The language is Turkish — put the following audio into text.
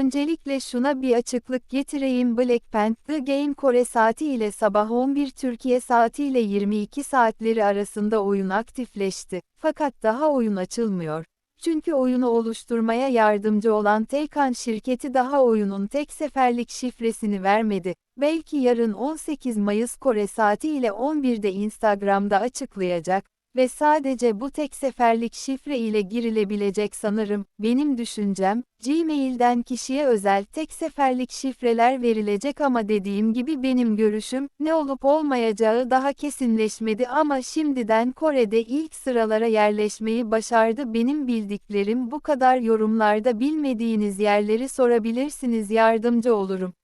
Öncelikle şuna bir açıklık getireyim Blackpink The Game Kore saati ile sabah 11 Türkiye saati ile 22 saatleri arasında oyun aktifleşti. Fakat daha oyun açılmıyor. Çünkü oyunu oluşturmaya yardımcı olan Taycan şirketi daha oyunun tek seferlik şifresini vermedi. Belki yarın 18 Mayıs Kore saati ile 11'de Instagram'da açıklayacak ve sadece bu tek seferlik şifre ile girilebilecek sanırım. Benim düşüncem, Gmail'den kişiye özel tek seferlik şifreler verilecek ama dediğim gibi benim görüşüm, ne olup olmayacağı daha kesinleşmedi ama şimdiden Kore'de ilk sıralara yerleşmeyi başardı. Benim bildiklerim bu kadar yorumlarda bilmediğiniz yerleri sorabilirsiniz yardımcı olurum.